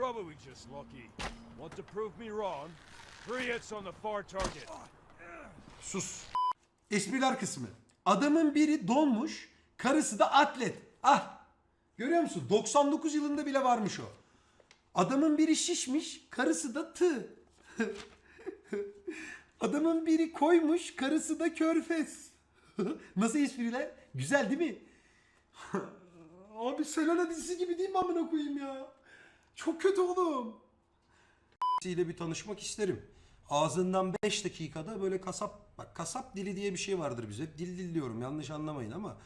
probably just lucky. Want to prove me wrong? Three hits on the far target. Sus. Espriler kısmı. Adamın biri donmuş, karısı da atlet. Ah. Görüyor musun? 99 yılında bile varmış o. Adamın biri şişmiş, karısı da tığ. Adamın biri koymuş, karısı da körfez. Nasıl espriler? Güzel değil mi? Abi Selena dizisi gibi değil mi amına koyayım ya? Çok kötü oğlum. ile bir tanışmak isterim. Ağzından 5 dakikada böyle kasap bak kasap dili diye bir şey vardır bize. Hep dil dil diyorum yanlış anlamayın ama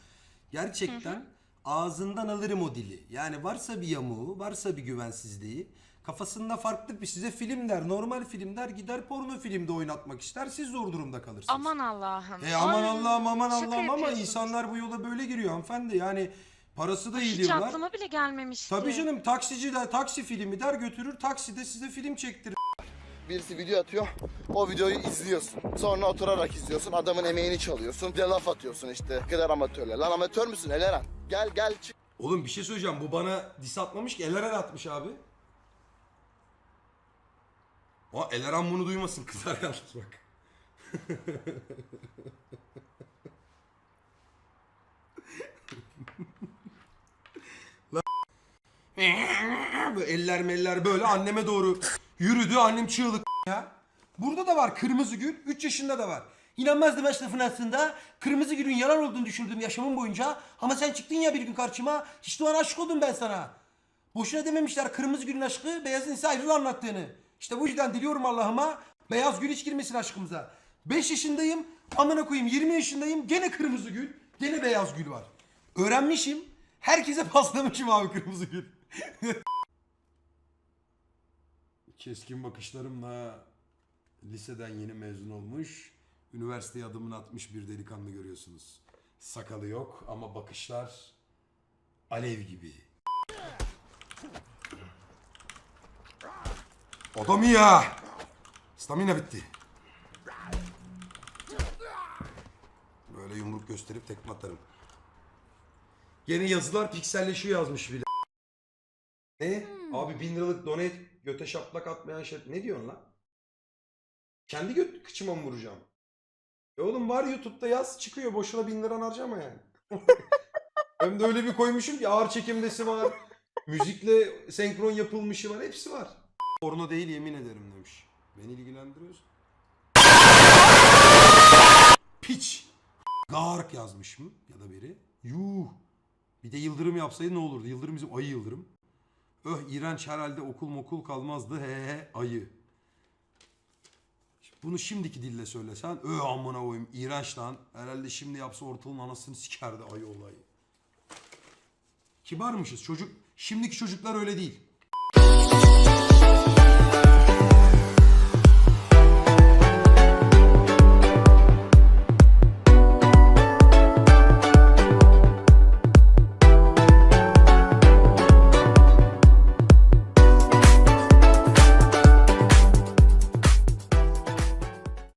gerçekten ağzından alırım o dili. Yani varsa bir yamuğu, varsa bir güvensizliği, kafasında farklı bir size film der, normal film der, gider porno filmde oynatmak ister. Siz zor durumda kalırsınız. Aman Allah'ım. E aman Allah'ım aman Allah'ım ama insanlar bu yola böyle giriyor hanımefendi. Yani parası da iyi Hiç diyorlar. aklıma bile gelmemişti. Tabii canım taksici de taksi filmi der götürür takside size film çektirir. Birisi video atıyor. O videoyu izliyorsun. Sonra oturarak izliyorsun. Adamın emeğini çalıyorsun. Bir de laf atıyorsun işte. Ne kadar amatörler. Lan amatör müsün Eleren? Gel gel çık. Oğlum bir şey söyleyeceğim. Bu bana dis atmamış ki. Eleren atmış abi. O Eleren bunu duymasın. Kızar yalnız bak. Böyle eller meller böyle anneme doğru yürüdü. Annem çığlık ya. Burada da var kırmızı gül. 3 yaşında da var. İnanmazdım esnafın aslında. Kırmızı gülün yalan olduğunu düşündüm yaşamım boyunca. Ama sen çıktın ya bir gün karşıma. İşte o an aşık oldum ben sana. Boşuna dememişler kırmızı gülün aşkı beyazın ise ayrılığı anlattığını. İşte bu yüzden diliyorum Allah'ıma beyaz gül hiç girmesin aşkımıza. 5 yaşındayım amına koyayım 20 yaşındayım gene kırmızı gül gene beyaz gül var. Öğrenmişim herkese paslamışım abi kırmızı gül. Keskin bakışlarımla liseden yeni mezun olmuş, üniversiteye adımını atmış bir delikanlı görüyorsunuz. Sakalı yok ama bakışlar alev gibi. Adam iyi ya. Stamina bitti. Böyle yumruk gösterip tekme atarım. Yeni yazılar pikselleşiyor yazmış bile. Ne? Abi bin liralık donate göte şaplak atmayan şey. Ne diyorsun lan? Kendi göt kıçıma mı vuracağım? E oğlum var YouTube'da yaz çıkıyor. Boşuna bin liran harcama yani. Hem de öyle bir koymuşum ki ağır çekimdesi var. Müzikle senkron yapılmışı var. Hepsi var. Porno değil yemin ederim demiş. Beni ilgilendiriyorsun. Piç. Gark yazmış mı? Ya da biri. Yuh. Bir de yıldırım yapsaydı ne olurdu? Yıldırım bizim ayı yıldırım. Öh iğrenç herhalde okul mokul kalmazdı he he ayı. Bunu şimdiki dille söylesen öh amına koyayım iğrenç lan. Herhalde şimdi yapsa ortalığın anasını sikerdi ayı olayı. Kibarmışız çocuk. Şimdiki çocuklar öyle değil.